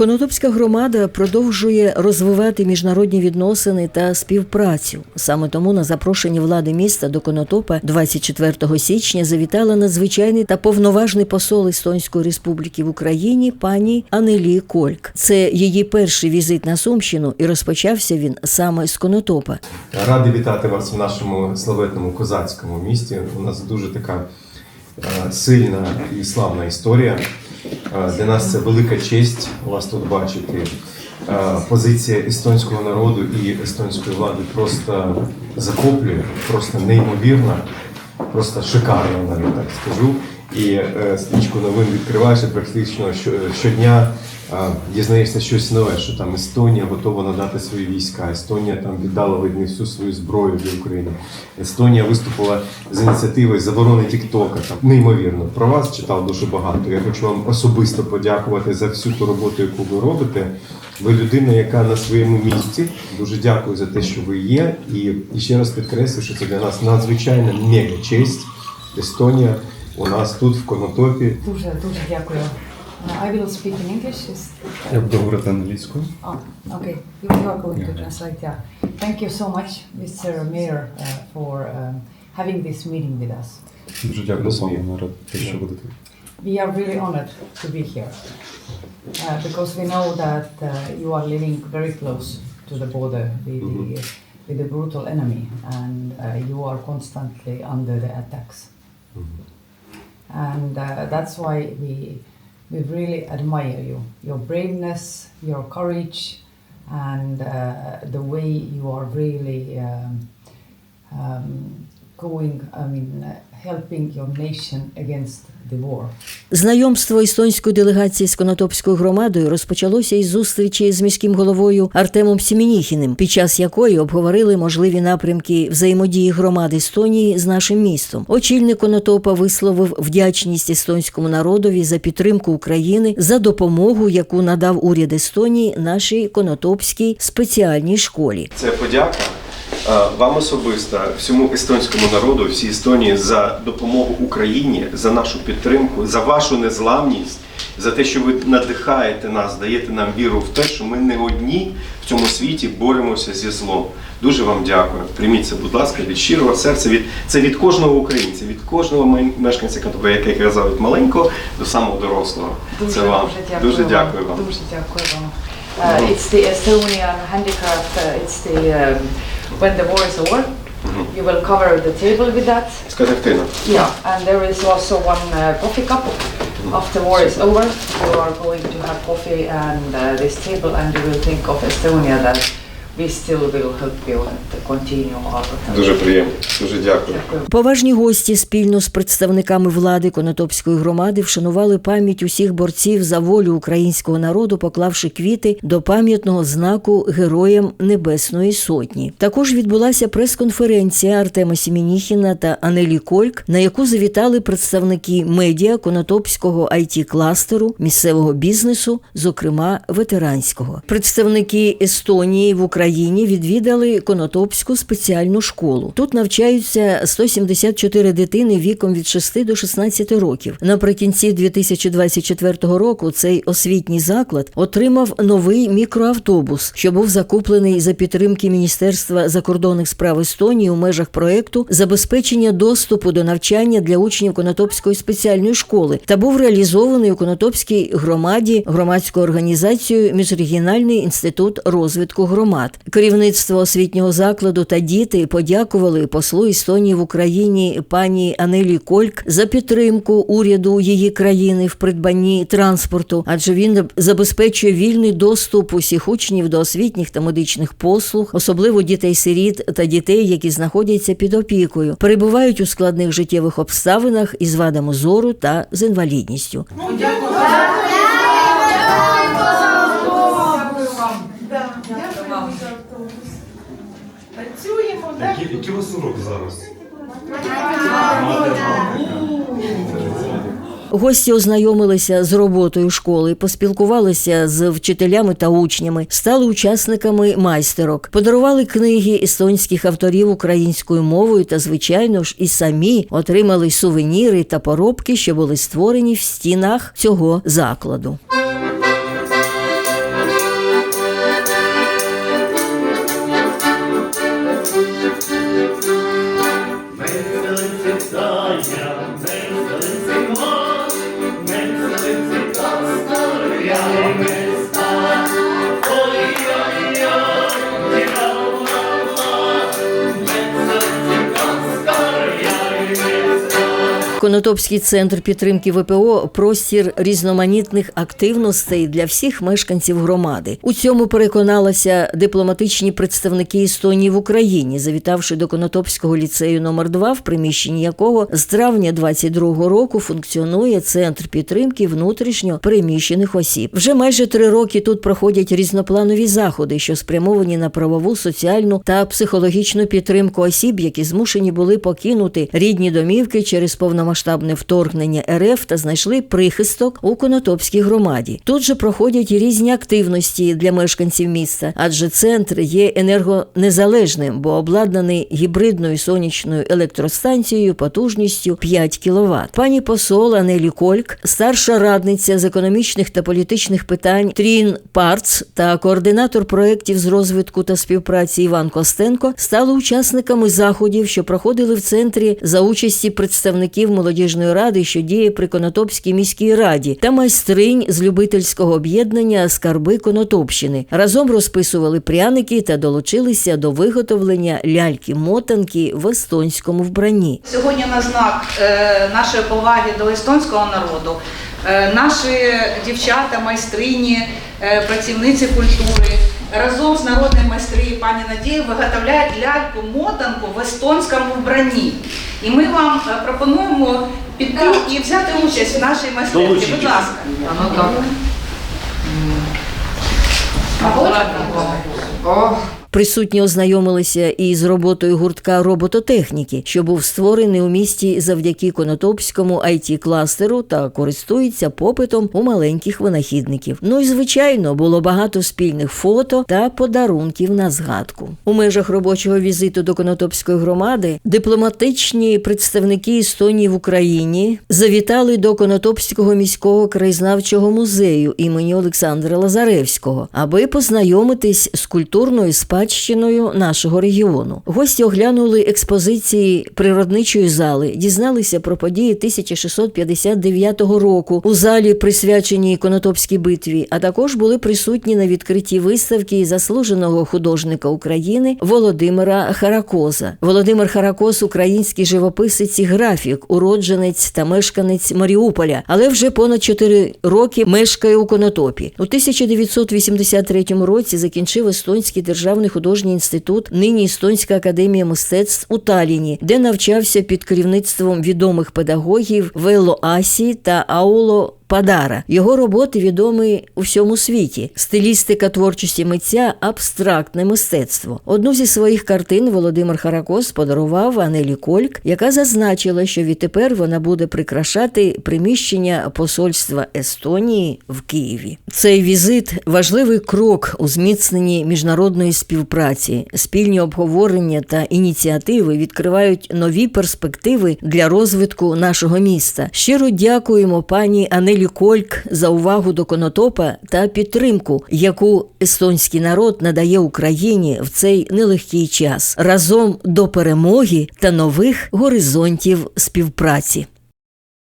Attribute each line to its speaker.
Speaker 1: Конотопська громада продовжує розвивати міжнародні відносини та співпрацю. Саме тому на запрошення влади міста до Конотопа 24 січня завітала надзвичайний та повноважний посол Естонської республіки в Україні пані Анелі Кольк. Це її перший візит на Сумщину, і розпочався він саме з Конотопа.
Speaker 2: Радий вітати вас в нашому славетному козацькому місті. У нас дуже така е, сильна і славна історія. Е, Для нас це велика честь вас тут бачити. Е, Позиція естонського народу і естонської влади просто захоплює, просто неймовірна, просто шикарна, навіть так скажу. І е, стрічку новин відкриваєш практично щодня дізнаєшся щось нове, що там Естонія готова надати свої війська, Естонія там віддала видно всю свою зброю для України. Естонія виступила з ініціативою заборони Тіктока. Там неймовірно. Про вас читав дуже багато. Я хочу вам особисто подякувати за всю ту роботу, яку ви робите. Ви людина, яка на своєму місці. Дуже дякую за те, що ви є. І, і ще раз підкреслю, що це для нас надзвичайна мега честь. Естонія у нас тут в Конотопі.
Speaker 3: Дуже дуже дякую. Uh, I will speak in English. Is...
Speaker 4: Я буду говорити англійською.
Speaker 3: Oh, okay. You you are going to translate. Yeah. Thank you so much, Mr. Mayor, uh, for um, having this meeting with us.
Speaker 4: Дуже дякую
Speaker 2: Розумію.
Speaker 4: вам за те, що будете.
Speaker 3: We are really honored to be here uh, because we know that uh, you are living very close to the border with, the, with the brutal enemy, and uh, you are constantly under the attacks. And uh, that's why we, we really admire you your braveness, your courage, and uh, the way you are really um, um, going, I mean, helping your nation against the war.
Speaker 1: Знайомство естонської делегації з Конотопською громадою розпочалося із зустрічі з міським головою Артемом Сімініхіним, під час якої обговорили можливі напрямки взаємодії громад Естонії з нашим містом. Очільник Конотопа висловив вдячність естонському народові за підтримку України за допомогу, яку надав уряд Естонії нашій Конотопській спеціальній школі.
Speaker 2: Це подяка вам особисто, всьому естонському народу, всій Естонії за допомогу Україні, за нашу підтримку, за вашу незламність, за те, що ви надихаєте нас, даєте нам віру в те, що ми не одні в цьому світі боремося зі злом. Дуже вам дякую. Прийміть це, будь ласка, від щирого серця. Від це від кожного українця, від кожного мешканця Конотопа, як я казав, від маленького до самого дорослого. Це вам дуже дякую вам.
Speaker 3: Дуже дякую вам. Uh, It's the Estonian handicraft, uh, it's the, um, when the war is over, you will cover the table with that. Yeah, and there is also one uh, coffee cup. After war is over, you are going to have coffee and uh, this table, and you will think of Estonia that we still will help you to continue our.
Speaker 2: Дуже приємно. Дуже дякую.
Speaker 3: Дякую.
Speaker 1: Поважні гості спільно з представниками влади Конотопської громади вшанували пам'ять усіх борців за волю українського народу, поклавши квіти до пам'ятного знаку Героям Небесної Сотні. Також відбулася прес-конференція Артема Сімініхіна та Анелі Кольк, на яку завітали представники медіа Конотопського it кластеру місцевого бізнесу, зокрема ветеранського. Представники Естонії в Україні відвідали Конотопську спеціальну школу. Тут навчаються 174 дитини віком від 6 до 16 років. Наприкінці 2024 року цей освітній заклад отримав новий мікроавтобус, що був закуплений за підтримки Міністерства закордонних справ Естонії у межах проекту забезпечення доступу до навчання для учнів Конотопської спеціальної школи та був реалізований у Конотопській громаді громадською організацією Міжрегіональний інститут розвитку громад. Керівництво освітнього закладу та діти подякували послу Естонії в Україні пані Анелі Кольк за підтримку уряду її країни в придбанні транспорту, адже він забезпечує вільний доступ усіх учнів до освітніх та медичних послуг, особливо дітей-сиріт та дітей, які знаходяться під опікою, перебувають у складних життєвих обставинах із вадами зору та з інвалідністю.
Speaker 5: Працюємо, так?
Speaker 4: Які, які у вас уроки зараз?
Speaker 1: Гості ознайомилися з роботою школи, поспілкувалися з вчителями та учнями, стали учасниками майстерок, подарували книги естонських авторів українською мовою та, звичайно ж, і самі отримали сувеніри та поробки, що були створені в стінах цього закладу. Конотопський центр підтримки ВПО простір різноманітних активностей для всіх мешканців громади. У цьому переконалися дипломатичні представники Естонії в Україні, завітавши до Конотопського ліцею номер 2 в приміщенні якого з травня 22-го року функціонує центр підтримки внутрішньо переміщених осіб. Вже майже три роки тут проходять різнопланові заходи, що спрямовані на правову, соціальну та психологічну підтримку осіб, які змушені були покинути рідні домівки через повномасштабне вторгнення РФ та знайшли прихисток у Конотопській громаді. Тут же проходять різні активності для мешканців міста, адже центр є енергонезалежним, бо обладнаний гібридною сонячною електростанцією потужністю 5 кВт. Пані посол Анелі Кольк, старша радниця з економічних та політичних питань Трін Парц та координатор проєктів з розвитку та співпраці Іван Костенко стали учасниками заходів, що проходили в центрі за участі представників молодіжної ради, що діє при Конотопській міській раді, та майстринь з любительського об'єднання Скарби Конотопщини. Разом розписували пряники та долучилися до виготовлення ляльки-мотанки в естонському вбранні.
Speaker 5: Сьогодні на знак е, нашої поваги до естонського народу. е, Наші дівчата, майстрині, е, працівниці культури разом з народною майстриєю пані Надією виготовляють ляльку-мотанку в естонському вбранні. І ми вам е, пропонуємо піти і взяти участь в нашій майстерці. Будь ласка.
Speaker 1: Присутні ознайомилися і з роботою гуртка робототехніки, що був створений у місті завдяки Конотопському it кластеру та користується попитом у маленьких винахідників. Ну і звичайно, було багато спільних фото та подарунків на згадку. У межах робочого візиту до Конотопської громади дипломатичні представники Естонії в Україні завітали до Конотопського міського краєзнавчого музею імені Олександра Лазаревського, аби познайомитись з культурною спадщиною нашого регіону. Гості оглянули експозиції природничої зали, дізналися про події 1659 року у залі, присвяченій Конотопській битві, а також були присутні на відкритті виставки заслуженого художника України Володимира Харакоза. Володимир Харакоз – український живописець і графік, уродженець та мешканець Маріуполя, але вже понад 4 роки мешкає у Конотопі. У 1983 році закінчив Естонський державний художній інститут, нині Естонська академія мистецтв у Таліні, де навчався під керівництвом відомих педагогів Вело Асі та Ауло Падара. Його роботи відомі у всьому світі. Стилістика творчості митця абстрактне мистецтво. Одну зі своїх картин Володимир Харакос подарував Анелі Кольк, яка зазначила, що відтепер вона буде прикрашати приміщення посольства Естонії в Києві. Цей візит важливий крок у зміцненні міжнародної співпраці. Спільні обговорення та ініціативи відкривають нові перспективи для розвитку нашого міста. Щиро дякуємо пані Анелі Кольк за увагу до Конотопа та підтримку, яку естонський народ надає Україні в цей нелегкий час разом до перемоги та нових горизонтів співпраці.